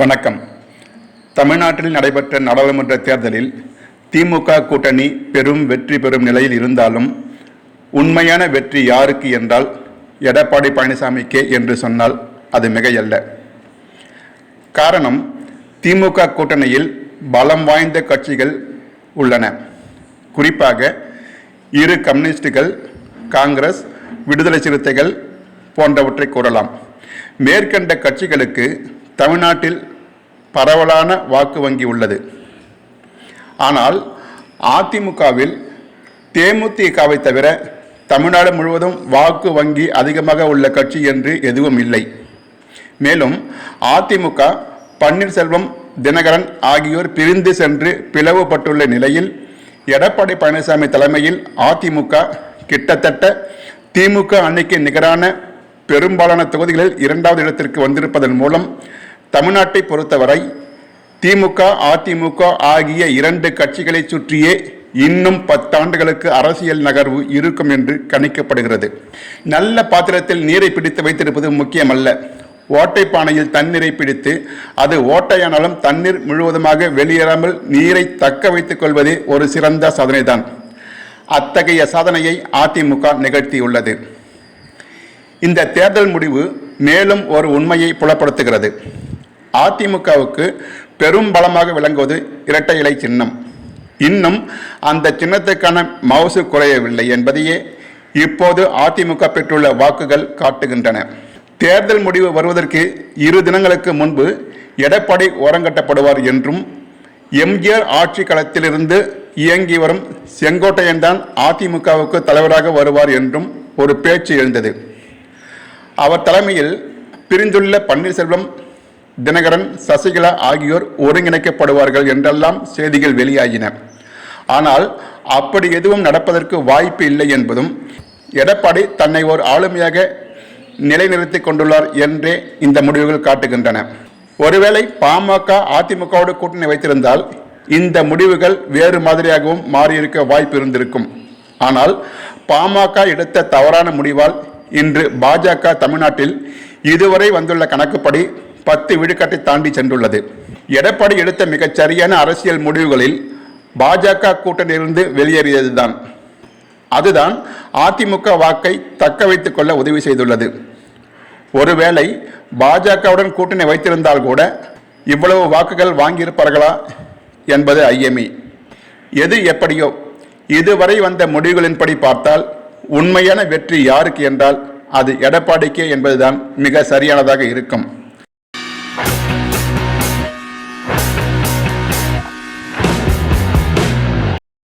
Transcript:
வணக்கம். தமிழ்நாட்டில் நடைபெற்ற நாடாளுமன்ற தேர்தலில் திமுக கூட்டணி பெரும் வெற்றி பெறும் நிலையில் இருந்தாலும் உண்மையான வெற்றி யாருக்கு என்றால் எடப்பாடி பழனிசாமிக்கே என்று சொன்னால் அது மிகையல்ல. காரணம் திமுக கூட்டணியில் பலம் வாய்ந்த கட்சிகள் உள்ளன. குறிப்பாக இரு கம்யூனிஸ்டுகள் காங்கிரஸ் விடுதலை சிறுத்தைகள் போன்றவற்றை கூறலாம். மேற்கண்ட கட்சிகளுக்கு தமிழ்நாட்டில் பரவலான வாக்கு வங்கி உள்ளது. ஆனால் அதிமுகவில் தேமுதிகவை தவிர தமிழ்நாடு முழுவதும் வாக்கு வங்கி அதிகமாக உள்ள கட்சி என்று எதுவும் இல்லை. மேலும் அதிமுக பன்னீர்செல்வம் தினகரன் ஆகியோர் பிரிந்து சென்று பிளவுபட்டுள்ள நிலையில் எடப்பாடி பழனிசாமி தலைமையில் அதிமுக கிட்டத்தட்ட திமுக அன்னைக்கு நிகரான பெரும்பாலான தொகுதிகளில் இரண்டாவது இடத்திற்கு வந்திருப்பதன் மூலம் தமிழ்நாட்டை பொறுத்தவரை திமுக அதிமுக ஆகிய இரண்டு கட்சிகளை சுற்றியே இன்னும் பத்தாண்டுகளுக்கு அரசியல் நகர்வு இருக்கும் என்று கணிக்கப்படுகிறது. நல்ல பாத்திரத்தில் நீரை பிடித்து வைத்திருப்பது முக்கியமல்ல. ஓட்டை பானையில் தண்ணீரை பிடித்து அது ஓட்டையானாலும் தண்ணீர் முழுவதுமாக வெளியேறாமல் நீரை தக்க வைத்துக் கொள்வதே ஒரு சிறந்த சாதனைதான். அத்தகைய சாதனையை அதிமுக நிகழ்த்தியுள்ளது. இந்த தேர்தல் முடிவு மேலும் ஒரு உண்மையை புலப்படுத்துகிறது. அதிமுகவுக்கு பெரும் பலமாக விளங்குவது இரட்டை இலை சின்னம். இன்னும் அந்த சின்னத்துக்கான மவுசு குறையவில்லை என்பதையே இப்போது அதிமுக பெற்றுள்ள வாக்குகள் காட்டுகின்றன. தேர்தல் முடிவு வருவதற்கு இரு தினங்களுக்கு முன்பு எடப்பாடி ஓரங்கட்டப்படுவார் என்றும் எம்ஜிஆர் ஆட்சி களத்திலிருந்து இயங்கி வரும் செங்கோட்டையன் தான் அதிமுகவுக்கு தலைவராக வருவார் என்றும் ஒரு பேச்சு எழுந்தது. அவர் தலைமையில் பிரிந்துள்ள பன்னீர்செல்வம் தினகரன் சசிகலா ஆகியோர் ஒருங்கிணைக்கப்படுவார்கள் என்றெல்லாம் செய்திகள் வெளியாகின. ஆனால் அப்படி எதுவும் நடப்பதற்கு வாய்ப்பு இல்லை என்பதும் எடப்பாடி தன்னை ஒரு ஆளுமையாக நிலைநிறுத்திக் கொண்டுள்ளார் என்றே இந்த முடிவுகள் காட்டுகின்றன. ஒருவேளை பாமக அதிமுகவோடு கூட்டணி வைத்திருந்தால் இந்த முடிவுகள் வேறு மாதிரியாகவும் மாறியிருக்க வாய்ப்பு இருந்திருக்கும். ஆனால் பாமக எடுத்த தவறான முடிவால் இன்று பாஜக தமிழ்நாட்டில் இதுவரை வந்துள்ள கணக்குப்படி பத்து விழுக்காட்டை தாண்டி சென்றுள்ளது. எடப்பாடி எடுத்த மிகச் சரியான அரசியல் முடிவுகளில் பாஜக கூட்டணியிலிருந்து வெளியேறியதுதான். அதுதான் அதிமுக வாக்கை தக்க வைத்துக் கொள்ள உதவி செய்துள்ளது. ஒருவேளை பாஜகவுடன் கூட்டணி வைத்திருந்தால் கூட இவ்வளவு வாக்குகள் வாங்கியிருப்பார்களா என்பது ஐஎம்இ. எது எப்படியோ இதுவரை வந்த முடிவுகளின்படி பார்த்தால் உண்மையான வெற்றி யாருக்கு என்றால் அது எடப்பாடிக்கே என்பதுதான் மிக சரியானதாக இருக்கும்.